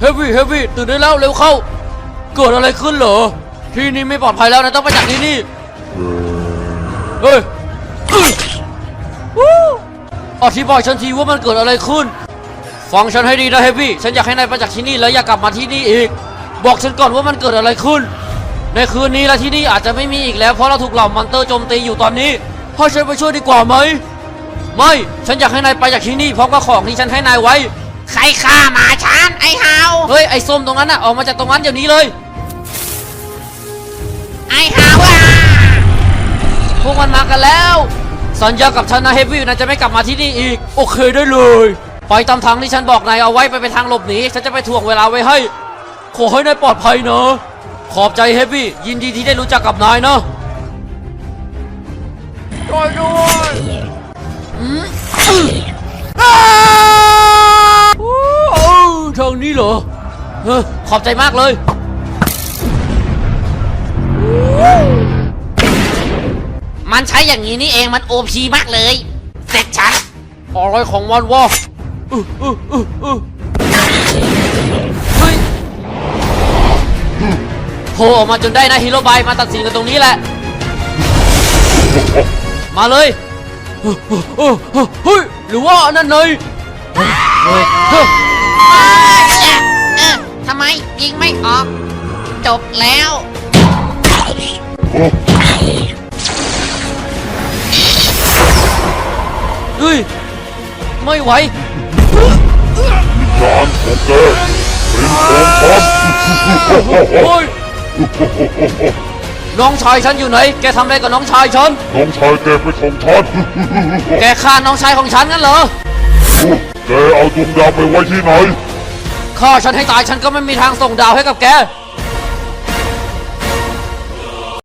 เฮฟวี่เฮฟวี่ตื่นได้แล้วเร็วเข้า เกิดอะไรขึ้นเหรอ ที่นี่ไม่ปลอดภัยแล้วนะต้องไปจากที่นี่เฮ้ยอื้อวู้อธิบายฉันทีว่ามันเกิดอะไรขึ้น ฟังฉันให้ดีนะเฮฟวี่ฉันอยากให้นายไปจากที่นี่แล้วอย่ากลับมาที่นี่อีก บอกฉันก่อนว่ามันเกิดอะไรขึ้น ในคืนนี้และที่นี่อาจจะไม่มีอีกแล้วเพราะเราถูกเหล่ามอนเตอร์โจมตีอยู่ตอนนี้ให้ฉันไปช่วยดีกว่าไหม ไม่ ฉันอยากให้นายไปจากที่นี่พร้อมกับของที่ฉันให้นายไว้ ใครฆ่าหมาฉันไอ้เฮาเฮ้ยไอ้ส้มตรงนั้นน่ะออกมาจากตรงนั้นเดี๋ยวนี้เลย ไอ้เฮาอะพวกมันมากันแล้วสัญญากับฉันนะเฮฟวี่นายจะไม่กลับมาที่นี่อีก โอเคได้เลยไปตามทางที่ฉันบอกนายเอาไว้ไปเป็นทางหลบหนีฉันจะไปถ่วงเวลาไว้ให้ ขอให้นายปลอดภัยนะขอบใจเฮฟวี่ยินดีที่ได้รู้จักกับนายนะช่วยด้วยอืม เหรอเฮ้อขอบใจมากเลย มันใช้อย่างนี้นี่เองมันโอพีมากเลย เสร็จฉันอะไรของมันวอเฮ้ยโผล่ออกมาจนได้นะฮีโร่บายมาตัดสินกันตรงนี้แหละ มาเลยเฮ้ยเฮ้ยเฮ้ยเฮ้ยหรือว่านั่นเลยเฮ้ย จบแล้ว เฮ้ย ไม่ไหวจานของแกเป็นของฉันเฮ้ยน้องชายฉันอยู่ไหน แกทำอะไรกับน้องชายฉัน น้องชายแกเป็นของฉันแกฆ่าน้องชายของฉันงั้นเหรอ แกเอาดวงดาวไปไว้ที่ไหนฆ่าฉันให้ตายฉันก็ไม่มีทางส่งดาวให้กับแก